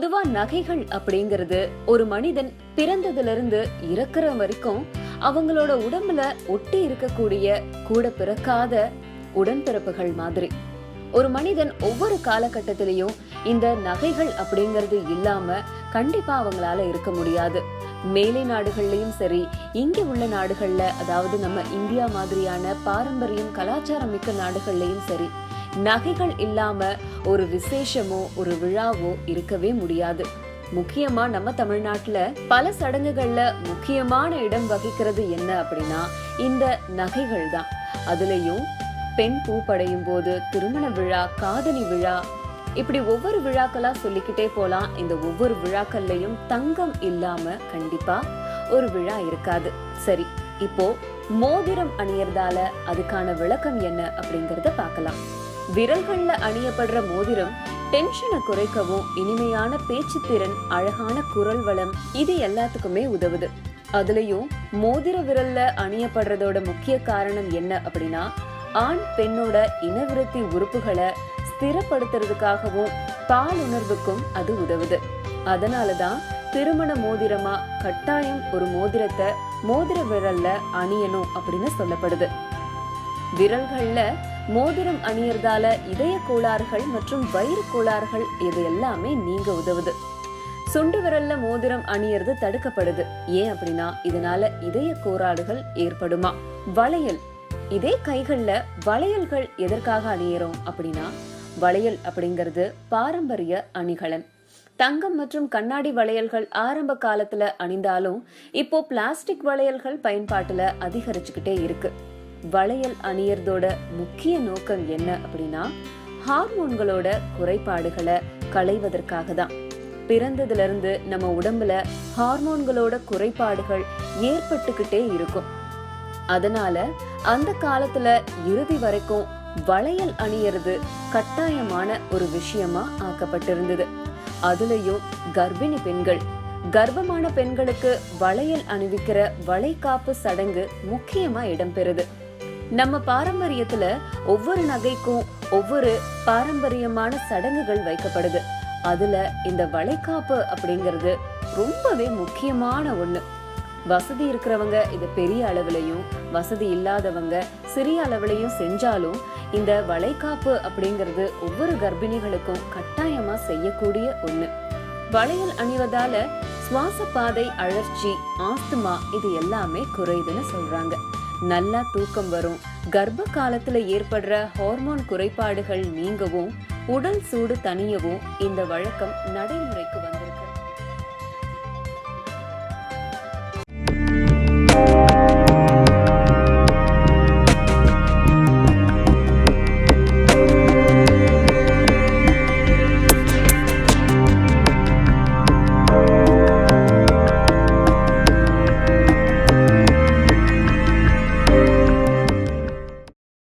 நகைகள் அப்படிங்கிறது ஒரு மனிதன் பிறந்ததுல இருந்து இறக்குற வரைக்கும் அவங்களோட உடம்புல ஒட்டி இருக்கக்கூடிய கூட பிறக்காத உடன்பிறப்புகள் மாதிரி. ஒரு மனிதன் ஒவ்வொரு காலகட்டத்திலையும் இந்த நகைகள் அப்படிங்கிறது இல்லாம கண்டிப்பா அவங்களால இருக்க முடியாது. மேலை நாடுகள்லயும் சரி இங்க உள்ள நாடுகள்ல அதாவது நம்ம இந்தியா மாதிரியான பாரம்பரியம் கலாச்சாரம் மிக்க நாடுகள்லயும் சரி நகைகள் இல்லாம ஒரு விசேஷமோ ஒரு விழாவோ இருக்கவே முடியாது. முக்கியமா நம்ம தமிழ்நாட்டுல பல சடங்குகள்ல முக்கியமான இடம் வகிக்கிறது என்ன அப்படின்னா இந்த நகைகள் தான். அதுலயும் பெண் பூ படையும் போது திருமண விழா காதலி விழா இப்படி ஒவ்வொரு விழாக்களா சொல்லிக்கிட்டே போலாம். இந்த ஒவ்வொரு விழாக்கள்லயும் தங்கம் இல்லாம கண்டிப்பா ஒரு விழா இருக்காது. சரி இப்போ மோதிரம் அணியறதால அதுக்கான விளக்கம் என்ன அப்படிங்கறத பார்க்கலாம். விரல்கள்ல அணியப்படுற மோதிரம் டென்ஷனை குறைக்கவும் இனிமையான பேச்சு திறன் அழகான குரல் வளம் இது எல்லாத்துக்குமே உதவுது. அதுலயும் மோதிர விரல்ல அணியப்படுறதோட முக்கிய காரணம் என்ன அப்படின்னா ஆண் பெண்ணோட இனவிருத்தி உறுப்புகளை ஸ்திரப்படுத்துறதுக்காகவும் பால் உணர்வுக்கும் அது உதவுது. அதனாலதான் திருமண மோதிரமா கட்டாயம் ஒரு மோதிரத்தை மோதிர விரல்ல அணியணும் அப்படின்னு சொல்லப்படுது. விரல்கள்ல மோதிரம் அணியறதால இதய கோளாறுகள் மற்றும் வயிறு கோளாறுகள் இது எல்லாமே நீங்க உதவுது. சுண்டு விரல்ல மோதிரம் அணியறது தடுக்கப்படுது. ஏன் அப்படின்னா இதனால இதய கோளாறுகள் ஏற்படுமா? வளையல். இதே கைகள்ல வளையல்கள் எதற்காக அணியறோம் அப்படின்னா வளையல் அப்படிங்கிறது பாரம்பரிய அணிகலன். தங்கம் மற்றும் கண்ணாடி வளையல்கள் ஆரம்ப காலத்துல அணிந்தாலும் இப்போ பிளாஸ்டிக் வளையல்கள் பயன்பாட்டுல அதிகரிச்சுக்கிட்டே இருக்கு. வளையல் அணியறதோட முக்கிய நோக்கம் என்ன அப்படின்னா ஹார்மோன்களோட குறைபாடுகளை களைவதற்காக தான். பிறந்ததுல இருந்து நம்ம உடம்புல ஹார்மோன்களோட குறைபாடுகள் ஏற்பட்டுக்கிட்டே இருக்கும். அதனால அந்த காலத்துல இறுதி வரைக்கும் வளையல் அணியறது கட்டாயமான ஒரு விஷயமா ஆக்கப்பட்டிருந்தது. அதுலயும் கர்ப்பிணி பெண்கள் கர்ப்பமான பெண்களுக்கு வளையல் அணிவிக்கிற வளைகாப்பு சடங்கு முக்கியமா இடம்பெறுது. நம்ம பாரம்பரியத்துல ஒவ்வொரு நகைக்கும் ஒவ்வொரு பாரம்பரியமான சடங்குகள் வைக்கப்படுது. அதுல இந்த வளைகாப்பு அப்படிங்கிறது ரொம்பவே முக்கியமான ஒண்ணு. வசதி இருக்கிறவங்க இது பெரிய அளவுலையும் வசதி இல்லாதவங்க சிறிய அளவுலையும் செஞ்சாலும் இந்த வளைகாப்பு அப்படிங்கிறது ஒவ்வொரு கர்ப்பிணிகளுக்கும் கட்டாயமா செய்யக்கூடிய ஒண்ணு. வளையல் அணிவதால சுவாச பாதை அழற்சி ஆஸ்துமா இது எல்லாமே குறையுதுன்னு சொல்றாங்க. நல்லா தூக்கம் வரும். கர்ப்ப காலத்துல ஏற்படுற ஹார்மோன் குறைபாடுகள் நீங்கவும் உடல் சூடு தணியவும் இந்த வழக்கம் நடைமுறைக்கு வந்திருக்கு